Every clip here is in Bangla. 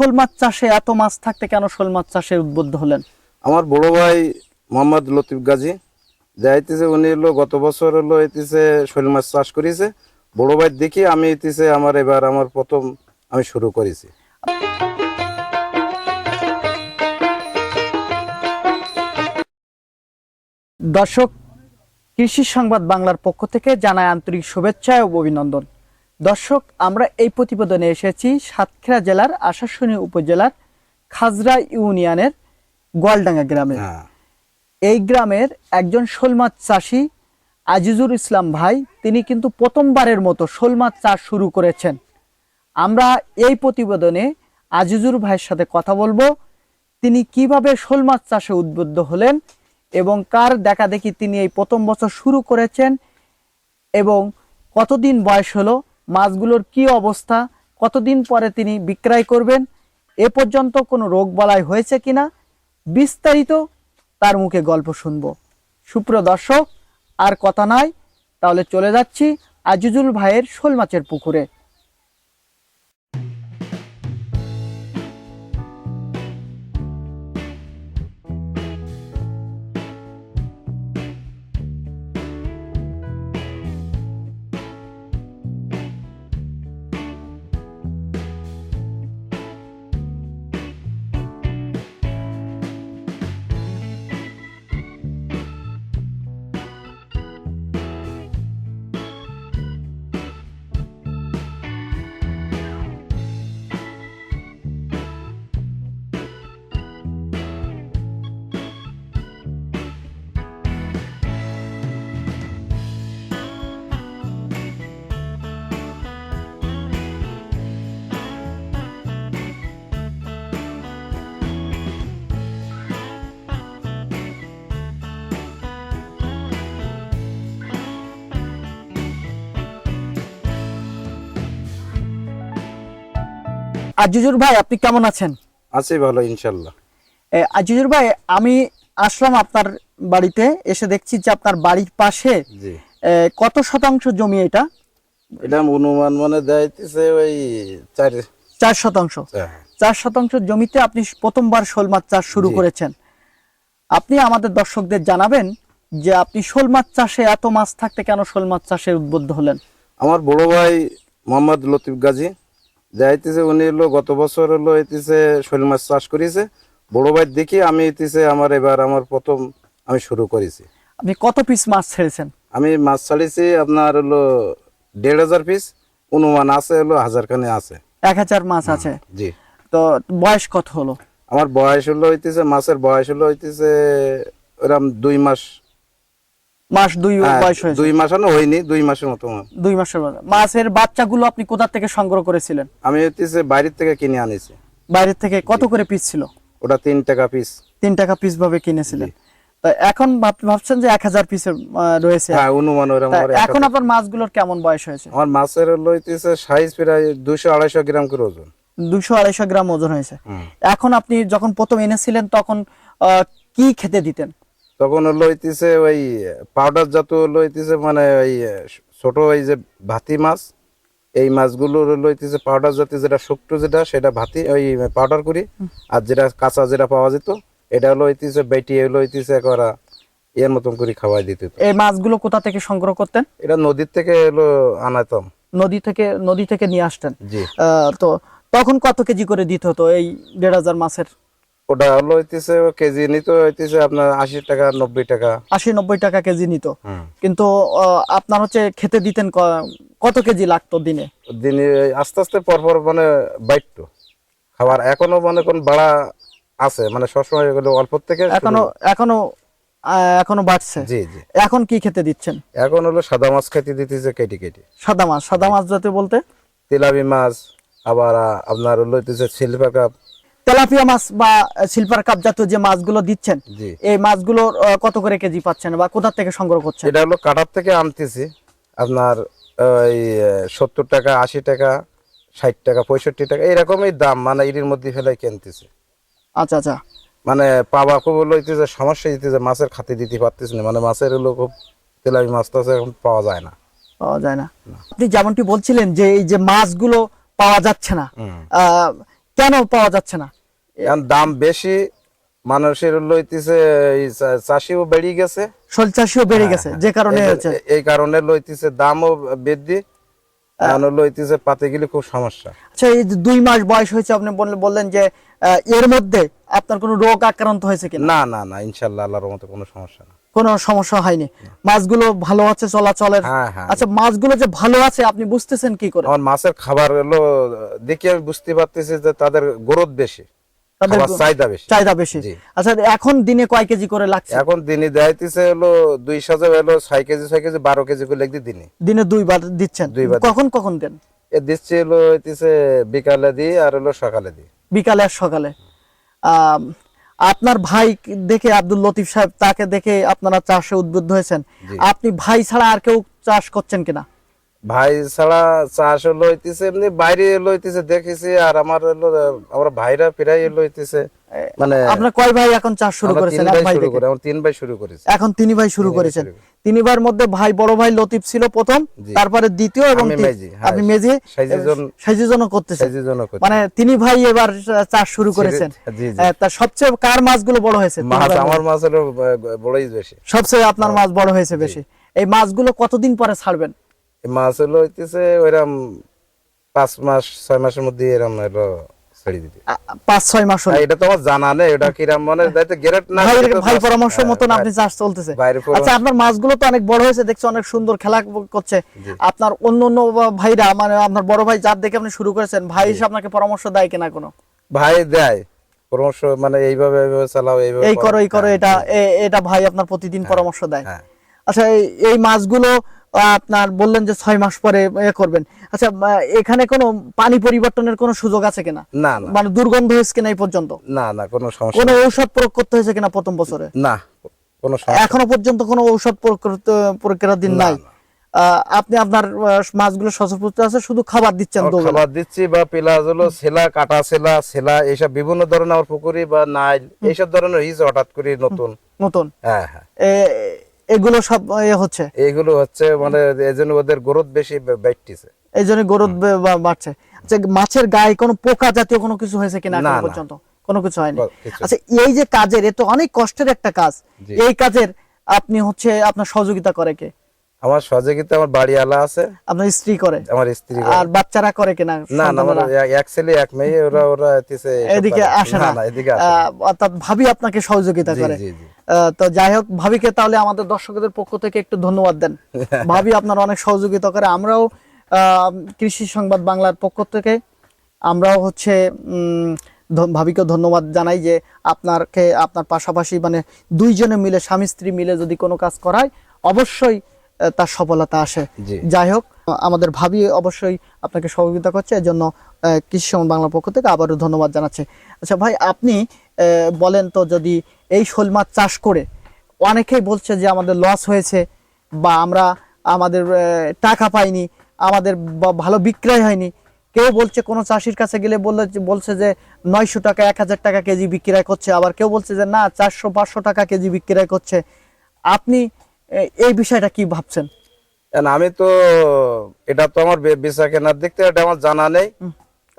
শোল মাছ চাষে এত মাছ থাকতে কেন শোল মাছ চাষে উদ্বুদ্ধ হলেন? আমার বড় ভাই মোহাম্মদ লতিফ গাজী যাইতেছে উনি হলো গত বছর হলো এতেছে শৈল মাছ চাষ করেছে। বড় ভাই দেখি আমি এতেছে আমার এবার আমার প্রথম আমি শুরু করেছি। দর্শক কৃষি সংবাদ বাংলার পক্ষ থেকে জানায় আন্তরিক শুভেচ্ছা ও অভিনন্দন। দর্শক আমরা এই প্রতিবেদনে এসেছি সাতক্ষীরা জেলার আশাশুনি উপজেলার খাজরা ইউনিয়নের গোয়ালডাঙ্গা গ্রামে। হ্যাঁ। এই গ্রামের একজন শোল মাছ চাষি আজিজুর ইসলাম ভাই তিনি কিন্তু প্রথমবারের মতো শোল মাছ চাষ শুরু করেছেন। আমরা এই প্রতিবেদনে আজিজুর ভাইয়ের সাথে কথা বলব তিনি কীভাবে শোল মাছ চাষে উদ্বুদ্ধ হলেন এবং কার দেখা দেখি তিনি এই প্রথম বছর শুরু করেছেন এবং কতদিন বয়স হলো মাছগুলোর কি অবস্থা, কতদিন পরে তিনি বিক্রয় করবেন, এ পর্যন্ত কোনো রোগ বালাই হয়েছে কিনা, বিস্তারিত তার মুখে গল্প শুনব। সুপ্রিয় দর্শক, আর কথা নয়, তাহলে চলে যাচ্ছি আজিজুল ভাইয়ের শোল মাছের পুকুরে। আজিজুর ভাই আপনি কেমন আছেন? আছি ভালো ইনশাল্লাহ। আজিজুর ভাই আমি আসলাম আপনার বাড়িতে এসে দেখছি যে আপনার বাড়ির পাশে কত শতাংশ জমি এটা? এটা অনুমান মানে যাইতেছে ওই চার চার শতাংশ। হ্যাঁ, চার শতাংশ জমিতে আপনি প্রথমবার শোল মাছ চাষ শুরু করেছেন। আপনি আমাদের দর্শকদের জানাবেন যে আপনি শোল মাছ চাষে এত মাছ থাকতে কেন শোল মাছ চাষে উদ্বুদ্ধ হলেন? আমার বড় ভাই মোহাম্মদ লতিফ গাজী। যাইতেছে উনি হলো গত বছর হলো এতেছে শৈল মাছ চাষ করেছে। বড় ভাই দেখি আমি এতেছে আমার এবার আমার প্রথম আমি শুরু করেছি। আপনি কত পিস মাছ ছেড়েছেন? আমি মাছ ছাড়িয়েছি আপনার হলো দেড় হাজার পিস অনুমান আছে হলো হাজার খানে আছে। এক হাজার মাছ আছে। জি। তো বয়স কত হলো? আমার বয়স হলো হইতেছে মাছের বয়স হলো হইতেছে ওরকম দুই মাস মাস দুই হ্যাঁ, বয়স হয়েছে। দুই মাস হয়নি দুই মাসের মতো দুই মাসের মধ্যে। মাছের বাচ্চাগুলো আপনি কোথা থেকে সংগ্রহ করেছিলেন? আমি হইতেছে বাইরের থেকে কিনে আনিছি। বাইরে থেকে কত করে পিস ছিল? ওটা তিন টাকা পিস তিন টাকা পিস ভাবে কিনেছিলেন। এখন ভাবছেন যে এক হাজার পিসের রয়েছে। হ্যাঁ এখন আপনার মাছগুলোর কেমন বয়স হয়েছে? আমার মাছের হইতেছে সাইজ প্রায় দুশো আড়াইশো গ্রাম করে ওজন। দুশো আড়াইশো গ্রাম ওজন হয়েছে। এখন আপনি যখন প্রথম এনেছিলেন তখন কি খেতে দিতেন? তখন হলো হইতেছে ওই পাউডার জাত হলো হইতেছে মানে ওই ছোট ওই যে ভাতি মাছ এই মাছগুলো হলো হইতেছে পাউডার জাতীয় যেটা শুকটো যেটা সেটা ভাতি ওই পাউডার করি। আর যেটা কাঁচা যেটা পাওয়া যেত এটা হলো হইতেছে বেটি হলো হইতেছে একবার এর মতন করে খাওয়াই দিত। এই মাছগুলো কোথা থেকে সংগ্রহ করতেন? এটা নদীর থেকে হলো আনাতাম নদী থেকে নদী থেকে নিয়ে আসতেন। জি। তো তখন কত কেজি করে দিতে হতো এই দেড় হাজার মাছের? ওটা হলো হইতেছে কেজি নিত হইতেছে আপনার আশি টাকা নব্বই টাকা। আশি নব্বই টাকা কেজি নিত। কিন্তু আপনার হচ্ছে খেতে দিতেন কত কেজি লাগতো দিনে? দিনে আস্তে আস্তে পরপর মানে বাইটতো খাবার এখনও মানে কোন বাড়া আছে মানে সবসময় এগুলো অল্প থেকে এখনও এখনও এখনও বাড়ছে? জি জি। এখন কি খেতে দিচ্ছেন? এখন হলো সাদা মাছ খাইতে দিতেছে কেটে কেটে। সাদা মাছ সাদা মাছ যাতে বলতে? তেলাপি মাছ আবার আপনার হলো হইতেছে সিলভার কাপ তেলাপিয়া মাছ বা সিলভার কাপ জাতীয় যে মাছগুলো দিচ্ছেন এই মাছগুলোর আহ, কত করে কেজি পাচ্ছেন বা কোথা থেকে সংগ্রহ করছেন? এটা হলো কাটার থেকে আনতেছি। আপনার ওই সত্তর টাকা আশি টাকা ষাট টাকা পঁয়ষট্টি টাকা এরকমই দাম মানে এর মধ্যে ফেলাই কিনতেছে। আচ্ছা আচ্ছা। মানে পাওয়া খুব হলো হইতেছে সমস্যা দিতেছে মাছের খাতে দিতে পারতেছে না মানে মাছের হলো খুব তেলাপি মাছ তো আছে, এখন পাওয়া যায় না। পাওয়া যায় না। আপনি যেমনটি বলছিলেন যে এই যে মাছগুলো পাওয়া যাচ্ছে না কেন পাওয়া যাচ্ছে না? এখন দাম বেশি মানুষের লইতেছে চাষিও বেড়ে গেছে। শোল চাষিও বেড়ে গেছে যে কারণে এই- হচ্ছে। এই কারণে লইতেছে দামও বৃদ্ধি। লইতেছে পাতে গেলে খুব সমস্যা। আচ্ছা এই দুই মাস বয়স হয়েছে আপনি বললেন- যে এর মধ্যে আপনার কোনো রোগ আক্রান্ত হয়েছে কিনা? না না না ইনশাল্লাহ আল্লাহর মতো কোনো সমস্যা না। কোনো সমস্যা হয়নি। মাছগুলো ভালো আছে চলাচলের? হ্যাঁ হ্যাঁ। আচ্ছা মাছগুলো যে ভালো আছে আপনি বুঝতেছেন কি করে? আমার মাছের খাবার হলো দেখে আমি বুঝতে পারতেছি যে তাদের গ্রোথ বেশি। তাদের চাহিদা বেশি। চাহিদা বেশি। আচ্ছা এখন দিনে কয় কেজি করে লাগছে? এখন দিনে দেখাইতেছে হলো দুই সাজে হলো ছয় কেজি ছয় কেজি বারো কেজি করে লেগে দিনে। দিনে দুইবার দিচ্ছেন? কখন কখন দেন? এ দিচ্ছে হলো হইতেছে বিকালে দিই আর হলো সকালে দিই বিকালে আর সকালে। আপনার ভাই দেখে আব্দুল লতিফ সাহেব তাকে দেখে আপনারা চাষে উদ্বুদ্ধ হয়েছেন। আপনি ভাই ছাড়া আর কেউ চাষ করছেন কিনা? ভাই ছাড়া চাষ হলো হইতেছে এমনি বাইরে লইতেছে দেখেছি আর আমার আমার ভাইরা প্রায় লইতেছে। মানে আপনার কয় ভাই এখন চাষ শুরু করেছেন? তিন এক ভাই শুরু থেকে? আমার তিন ভাই শুরু করেছি। এখন তিনি ভাই শুরু করেছেন। তিনি ভাইয়ের মধ্যে ভাই বড় ভাই লতিফ ছিল প্রথম তারপরে দ্বিতীয় এবং হ্যাঁ, আপনি মেজি সাইজেজন- করতেছেন। মানে তিনি ভাই এবার চাষ শুরু করেছেন। তা সবচেয়ে কার মাছগুলো বড় হয়েছে? মাছ আমার মাছ হলো বড়ই বেশি। সবচেয়ে আপনার মাছ বড় হয়েছে বেশি। এই মাছগুলো কতদিন পরে ছাড়বেন? মাছ হলো হইতেছে ওইরকম পাঁচ মাস ছয় মাসের মধ্যে এরকম হলো ছেড়ে দিতে। পাঁচ ছয় মাস এটা তো আমার জানা নেই কিরাম মানে দায়িত্ব গ্রেট না ভাই পরামর্শ হ্যাঁ, মতন আপনি চাষ চলতেছে। আচ্ছা আপনার মাছগুলো তো অনেক বড় হয়েছে দেখছি অনেক সুন্দর খেলা করছে। আপনার অন্য অন্য ভাইরা মানে আপনার বড় ভাই যার দেখে আপনি শুরু করেছেন ভাই এসে আপনাকে পরামর্শ দেয় কিনা কোনো? ভাই দেয় পরামর্শ মানে এইভাবে এইভাবে চালাও এইভাবে এই করো। এই করো হ্যাঁ, এটা এটা ভাই আপনার প্রতিদিন পরামর্শ দেয়। হ্যাঁ। আচ্ছা এই- মাছগুলো আপনার বললেন যে ছয় মাস পরে করবেন। আচ্ছা এখানে কোনো পানি পরিবর্তনের কোনো সুযোগ আছে কিনা? না মানে দুর্গন্ধ হয়েছে কিনা এই পর্যন্ত? না না কোনো সমস্যা কোনো ঔষধ প্রয়োগ করতে হয়েছে কিনা প্রথম বছরে? না কোনো এখনও পর্যন্ত কোনো ঔষধ দিন নাই? আপনি আপনার মাছগুলো সচরাচর আছে শুধু খাবার দিচ্ছেন খাবার দিচ্ছি বা পেলাজ হলো সেলা কাটা সেলা সেলা এইসব বিভিন্ন ধরনের আমার পুকুরি বা নাইল এইসব ধরনের হঠাৎ করে নতুন। নতুন? হ্যাঁ হ্যাঁ। এগুলো সব ইয়ে হচ্ছে? এগুলো হচ্ছে মানে এই জন্য ওদের গ্রোথ বেশি বাইটিছে এই জন্য গরুদ বাড়ছে। আচ্ছা মাছের গায়ে কোনো পোকা জাতীয় কোনো কিছু হয়েছে কিনা না, পর্যন্ত? কোনো কিছু হয়নি? আচ্ছা এই যে কাজের এ তো অনেক কষ্টের একটা কাজ। এই কাজের আপনি হচ্ছে আপনার সহযোগিতা করে কে? আমার সহযোগিতা আমার বাড়িওয়ালা আছে। আপনার স্ত্রী করে? আমার স্ত্রী আর বাচ্চারা করে কিনা না না আমার এক- ছেলে এক মেয়ে ওরা ওরা এতিছে এদিকে আসে না। এদিকে অর্থাৎ ভাবি আপনাকে সহযোগিতা করে। জি, জি। তো যাই হোক ভাবিকে তাহলে আমাদের দর্শকদের পক্ষ থেকে একটু ধন্যবাদ দেন। ভাবি আপনার অনেক সহযোগিতা করে। আমরাও আহ, কৃষি সংবাদ বাংলার পক্ষ থেকে আমরাও হচ্ছে ভাবিকে ধন্যবাদ জানাই যে আপনারকে আপনার পাশাপাশি মানে দুইজনে মিলে স্বামী স্ত্রী মিলে যদি কোনো কাজ করায় অবশ্যই তার সফলতা আসে। যাই হোক আমাদের ভাবি অবশ্যই আপনাকে সহযোগিতা করছে এর জন্য কৃষি সংবাদ বাংলার পক্ষ থেকে আবারও ধন্যবাদ জানাচ্ছে। আচ্ছা ভাই আপনি বলেন তো যদি এই শোল মাছ চাষ করে অনেকেই বলছে যে আমাদের লস হয়েছে বা আমরা আমাদের টাকা পাইনি আমাদের বা- ভালো বিক্রয় হয়নি। কেউ বলছে কোনো চাষির কাছে গেলে বললে বলছে যে নয়শো টাকা এক হাজার টাকা কেজি বিক্রয় করছে। আবার কেউ বলছে যে না চারশো পাঁচশো টাকা কেজি বিক্রয় করছে। আপনি এই বিষয়টা কি ভাবছেন? আমি তো এটা তো আমার বেচা কেনার দিক থেকে এটা আমার জানা নেই।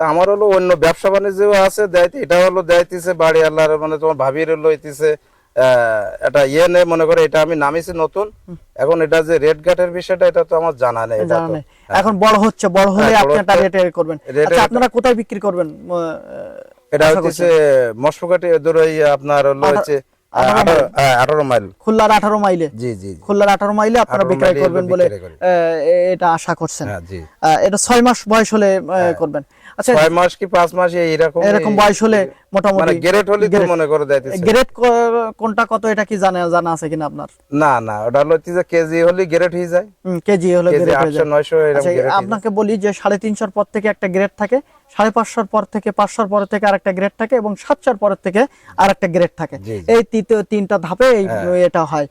আমার হলো অন্য ব্যবসা বাণিজ্য আছে দেয় এটা হলো দেয়তিছে বাড়ি আল্লাহর মানে তোমার ভাবির হলো হইতেছে এটা ইয়ে নেই মনে করে এটা আমি নামিছি নতুন। এখন এটা যে রেড গাটের বিষয়টা এটা তো আমার জানা নেই নেই। এখন বড় হচ্ছে বড় হলে হ্যাঁ, আপনি বড় একটা রেটে করবেন। আচ্ছা আপনারা কোথায় বিক্রি করবেন? এটা হচ্ছে মশফুকাটি ধরো এই আপনার হলো হচ্ছে আঠারো হ্যাঁ, মাইল। খুলনার আঠারো মাইলে। জি জি। খুলনার আঠারো মাইলে আপনারা 18 বিক্রয় করবেন বলে আহ, এটা আশা করছেন। হ্যাঁ এটা ছয় মাস বয়স হলে আহ, করবেন। আচ্ছা ছয় মাস কি পাঁচ মাস এইরকম এরকম বয়স হলে মানে মোটামুটি গ্রেট হলে তো মনে করে গ্রেড কোনটা কত এটা কি জানা জানা আছে কিনা আপনার? না না ওটা হলো হচ্ছে কেজি হলে গ্রেট হয়ে যায়। কেজি হলে গ্রেড হয়ে আটশো যায়। নয়শো এরকম আচ্ছা গ্রেড আপনাকে বলি যে সাড়ে তিনশোর পর থেকে একটা গ্রেড থাকে সাড়ে পাঁচশোর পর থেকে পাঁচশোর পর থেকে আরেকটা গ্রেড থাকে এবং সাতশোর পর থেকে আরেকটা গ্রেড থাকে। এই তৃতীয় তিনটা ধাপে এই হ্যাঁ। এটা হয়।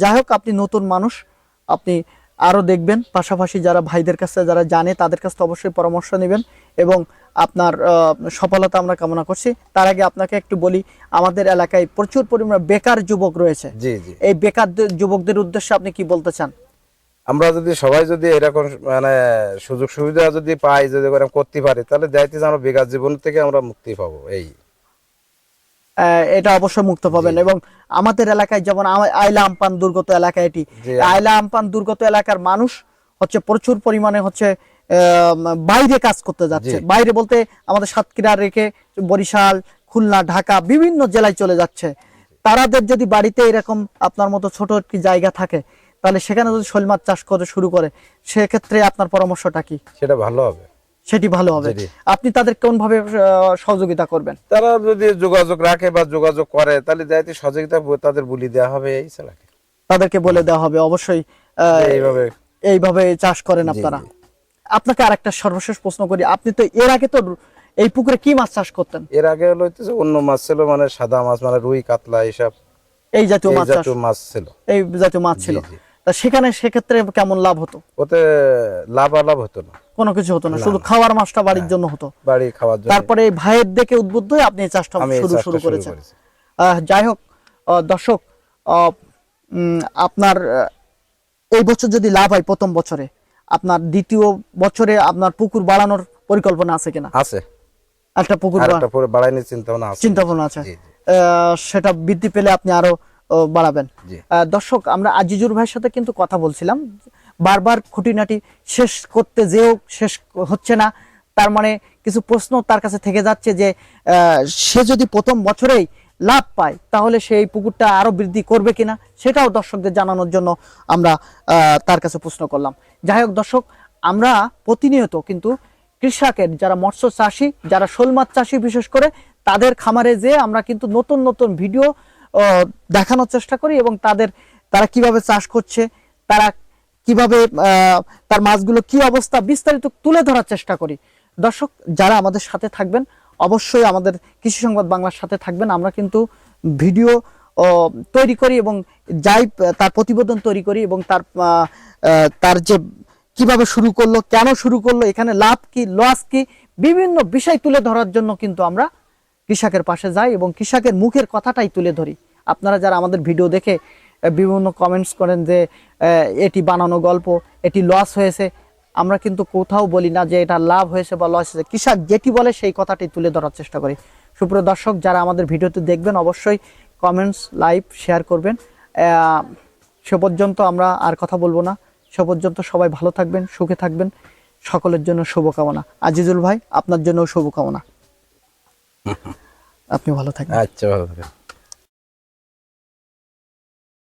যাই হোক আপনি নতুন মানুষ আপনি আরও দেখবেন। পাশাপাশি যারা ভাইদের কাছে যারা জানে তাদের কাছে তো অবশ্যই পরামর্শ নেবেন এবং আপনার সফলতা আমরা কামনা করছি। তার আগে আপনাকে একটু বলি আমাদের এলাকায় প্রচুর পরিমাণে বেকার যুবক রয়েছে। জি জি। এই বেকার যুবকদের উদ্দেশ্যে আপনি কি বলতে চান? আমরা যদি সবাই যদি এরকম মানে সুযোগ সুবিধা যদি পাই যদি করতে পারি তাহলে যাইতেছে আমরা বেকার জীবন থেকে আমরা মুক্তি পাবো এই। এটা অবশ্যই মুক্ত পাবেন। এবং আমাদের এলাকায় যেমন আইলা আমপান দুর্গত এলাকা এটি। আইলা। আমপান দুর্গত এলাকার মানুষ হচ্ছে প্রচুর পরিমাণে হচ্ছে বাইরে কাজ করতে যাচ্ছে। বাইরে বলতে আমাদের সাতক্ষীরা রেখে বরিশাল খুলনা ঢাকা বিভিন্ন জেলায় চলে যাচ্ছে। তারাদের যদি বাড়িতে এরকম আপনার মতো ছোট একটি জায়গা থাকে তাহলে সেখানে যদি শোল মাছ চাষ করে শুরু করে সেক্ষেত্রে আপনার পরামর্শটা কি? সেটা ভালো হবে। সেটি ভালো হবে। আপনি তাদের কোন ভাবে সহযোগিতা করবেন? তারা যদি যোগাযোগ রাখে বা যোগাযোগ করে তাহলে যাইতে সহযোগিতা তাদের বলি দেওয়া হবে এই ছাড়া তাদেরকে বলে দেওয়া হবে অবশ্যই এইভাবে এইভাবে চাষ করেন আপনারা। আপনাকে আরেকটা সর্বশেষ প্রশ্ন করি আপনি তো এর আগে তো এই পুকুরে কি মাছ চাষ করতেন? এর আগে হলো অন্য মাছ ছিল মানে সাদা মাছ মানে রুই কাতলা এইসব। এই জাতীয় এই মাছ জাতীয় মাছ ছিল। এই জাতীয় মাছ ছিল। তা সেখানে সেক্ষেত্রে কেমন লাভ হতো? ওতে লাভ আলাভ হতো না। কোনো কিছু হতো না শুধু খাওয়ার মাছটা বাড়ির জন্য হতো। বাড়ি খাওয়ার জন্য। তারপরে এই ভাইয়ের দেখে উদ্বুদ্ধ হয়ে আপনি এই চাষটা শুরু শুরু করেছেন। যাই হোক দর্শক আপনার এই বছর যদি লাভ হয় প্রথম বছরে আপনার দ্বিতীয় বছরে আপনার পুকুর বাড়ানোর পরিকল্পনা আছে কিনা? আছে। একটা পুকুর আর বা- একটা পরে বাড়াইনি চিন্তা ভাবনা আছে। চিন্তা ভাবনা আছে সেটা বৃদ্ধি পেলে আপনি আরও বাড়াবেন। দর্শক আমরা আজিজুর ভাইয়ের সাথে কিন্তু কথা বলছিলাম। বারবার খুঁটিনাটি শেষ করতে যেও শেষ হচ্ছে না। তার মানে কিছু প্রশ্ন তার কাছে থেকে যাচ্ছে যে সে যদি প্রথম বছরেই লাভ পায় তাহলে সেই পুকুরটা আরও বৃদ্ধি করবে কিনা সেটাও দর্শকদের জানানোর জন্য আমরা তার কাছে প্রশ্ন করলাম। যাই হোক দর্শক আমরা প্রতিনিয়ত কিন্তু কৃষকের যারা মৎস্য চাষী যারা শোল মাছ চাষী বিশেষ করে তাদের খামারে যেয়ে আমরা কিন্তু নতুন নতুন ভিডিও দেখানোর চেষ্টা করি এবং তাদের, তারা কীভাবে চাষ করছে, তারা কীভাবে তার মাছগুলো কি অবস্থা বিস্তারিত তুলে ধরার চেষ্টা করি। দর্শক, যারা আমাদের সাথে থাকবেন, অবশ্যই আমাদের কৃষি সংবাদ বাংলার সাথে থাকবেন। আমরা কিন্তু ভিডিও তৈরি করি এবং যাই, তার প্রতিবেদন তৈরি করি এবং তার তার যে কীভাবে শুরু করল, কেন শুরু করল, এখানে লাভ কি লস কি, বিভিন্ন বিষয় তুলে ধরার জন্য কিন্তু আমরা কৃষকের পাশে যাই এবং কৃষকের মুখের কথাটাই তুলে ধরি। আপনারা যারা আমাদের ভিডিও দেখে বিভিন্ন কমেন্টস করেন যে এটি বানানো গল্প, এটি লস হয়েছে, আমরা কিন্তু কোথাও বলি না যে এটা লাভ হয়েছে বা লস হয়েছে। কৃষক যেটি বলে সেই কথাটি তুলে ধরার চেষ্টা করি। সুপ্রিয় দর্শক, যারা আমাদের ভিডিওতে দেখবেন, অবশ্যই কমেন্টস লাইভ শেয়ার করবেন। সে পর্যন্ত আমরা আর কথা বলব না। সে পর্যন্ত সবাই ভালো থাকবেন, সুখে থাকবেন। সকলের জন্য শুভকামনা। আজিজুল ভাই, আপনার জন্য শুভকামনা। আপনি ভালো থাকেন আচ্ছা ভালো থাকেন